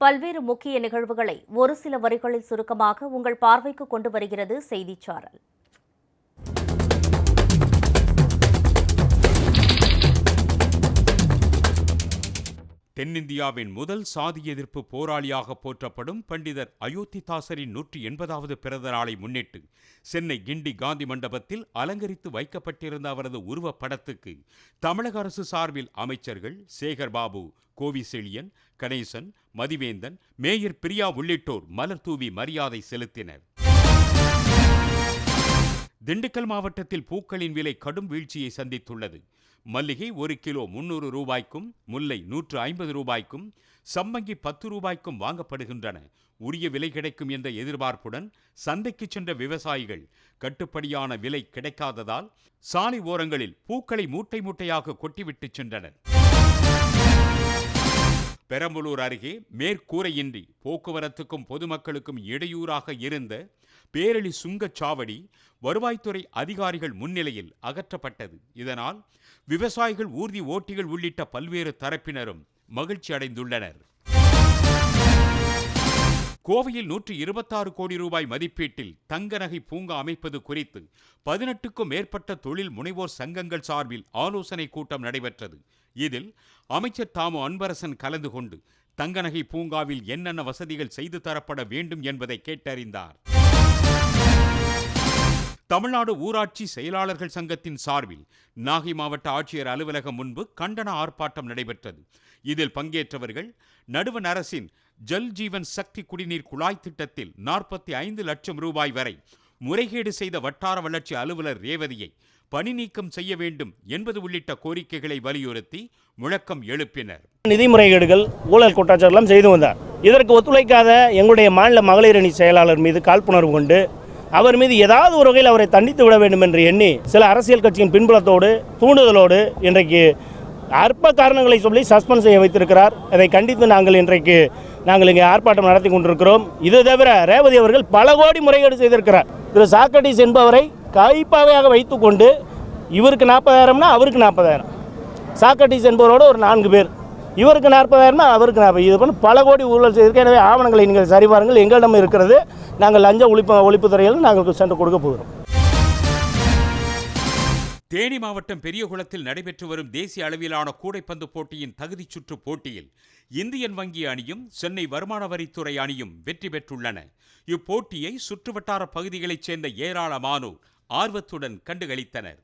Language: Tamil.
பல்வேறு முக்கிய நிகழ்வுகளை ஒரு சில வரிகளில் சுருக்கமாக உங்கள் பார்வைக்கு கொண்டு வருகிறது செய்திச் தென்னிந்தியாவின் முதல் சாதி எதிர்ப்பு போராளியாக போற்றப்படும் பண்டிதர் அயோத்திதாசரின் நூற்றி எண்பதாவது பிறந்த நாளை முன்னிட்டு சென்னை கிண்டி காந்தி மண்டபத்தில் அலங்கரித்து வைக்கப்பட்டிருந்த அவரது உருவப்படத்துக்கு தமிழக அரசு சார்பில் அமைச்சர்கள் சேகர் பாபு கணேசன் மதிவேந்தன் மேயர் பிரியா உள்ளிட்டோர் மலர் தூவி மரியாதை செலுத்தினர். திண்டுக்கல் மாவட்டத்தில் பூக்களின் விலை கடும் வீழ்ச்சியை சந்தித்துள்ளது. மல்லிகை ஒரு கிலோ முன்னூறு ரூபாய்க்கும் முல்லை நூற்று ஐம்பது ரூபாய்க்கும் சம்மங்கி பத்து ரூபாய்க்கும் வாங்கப்படுகின்றன. உரிய விலை கிடைக்கும் என்ற எதிர்பார்ப்புடன் சந்தைக்கு சென்ற விவசாயிகள் கட்டுப்படியான விலை கிடைக்காததால் சாலை ஓரங்களில் பூக்களை மூட்டை மூட்டையாக கொட்டிவிட்டு சென்றனர். பெரம்பலூர் அருகே மேற்கூரையின்றி போக்குவரத்துக்கும் பொதுமக்களுக்கும் இடையூறாக இருந்த பேரளி சுங்கச்சாவடி வருவாய்த்துறை அதிகாரிகள் முன்னிலையில் அகற்றப்பட்டது. இதனால் விவசாயிகள் ஊர்தி ஓட்டிகள் உள்ளிட்ட பல்வேறு தரப்பினரும் மகிழ்ச்சி அடைந்துள்ளனர் கோவையில் நூற்றி இருபத்தாறு கோடி ரூபாய் மதிப்பீட்டில் தங்க நகை பூங்கா அமைப்பது குறித்து பதினெட்டுக்கும் மேற்பட்ட தொழில் முனைவோர் சங்கங்கள் சார்பில் ஆலோசனை கூட்டம் நடைபெற்றது. இதில் அமைச்சர் தாமு அன்பரசன் கலந்து கொண்டு தங்க நகை பூங்காவில் என்னென்ன வசதிகள் செய்து தரப்பட வேண்டும் என்பதை கேட்டறிந்தார். தமிழ்நாடு ஊராட்சி செயலாளர்கள் சங்கத்தின் சார்பில் நாகை மாவட்ட ஆட்சியர் அலுவலகம் முன்பு கண்டன ஆர்ப்பாட்டம் நடைபெற்றது. இதில் பங்கேற்றவர்கள் நடுவண் அரசின் ஜல் ஜீவன் சக்தி குடிநீர் குழாய் திட்டத்தில் நாற்பத்தி ஐந்து லட்சம் ரூபாய் வரை முறைகேடு செய்த வட்டார வளர்ச்சி அலுவலர் ரேவதியை பணி நீக்கம் செய்ய வேண்டும் என்பது உள்ளிட்ட கோரிக்கைகளை வலியுறுத்தி முழக்கம் எழுப்பினர். நிதி முறைகேடுகள் ஊழல் குற்றச்சாட்டுலாம் செய்து வந்தார். இதற்கு ஒத்துழைக்காத எங்களுடைய மாநில மகளிர் அணி செயலாளர் மீது காழ்ப்புணர்வு கொண்டு அவர் மீது ஏதாவது ஒரு வகையில் அவரை தண்டித்து விட வேண்டும் என்று எண்ணி சில அரசியல் கட்சியின் பின்புலத்தோடு தூண்டுதலோடு இன்றைக்கு அற்ப காரணங்களை சொல்லி சஸ்பெண்ட் செய்ய வைத்திருக்கிறார். அதை கண்டித்து நாங்கள் இன்றைக்கு நாங்கள் இங்கே ஆர்ப்பாட்டம் நடத்தி கொண்டிருக்கிறோம். இது தவிர ரேவதி அவர்கள் பல கோடி முறைகேடு செய்திருக்கிறார். திரு சாக்ரட்டிஸ் என்பவரை கைப்பாவையாக வைத்துக்கொண்டு இவருக்கு நாற்பதாயிரம்னா அவருக்கு நாற்பதாயிரம். சாக்ரட்டிஸ் என்பவரோடு ஒரு நான்கு பேர். இவருக்கு நாற்பதாயிரமா அவருக்கு நாற்பது. இது பண்ணி பல கோடி ஊழல் செய்திருக்க. எனவே ஆவணங்களை நீங்கள் சரிபாருங்கள் எங்களிடம் இருக்கிறது. நாங்கள் லஞ்ச ஒழிப்பு ஒழிப்புத்துறையில் நாங்கள் சென்று கொடுக்க போகிறோம். தேனி மாவட்டம் பெரியகுளத்தில் நடைபெற்று வரும் தேசிய அளவிலான கூடைப்பந்து போட்டியின் தகுதிச் சுற்று போட்டியில் இந்தியன் வங்கி அணியும் சென்னை வருமான வரித்துறை அணியும் வெற்றி பெற்றுள்ளன. இப்போட்டியை சுற்றுவட்டார பகுதிகளைச் சேர்ந்த ஏராளமானோர் ஆர்வத்துடன் கண்டுகளித்தனர்.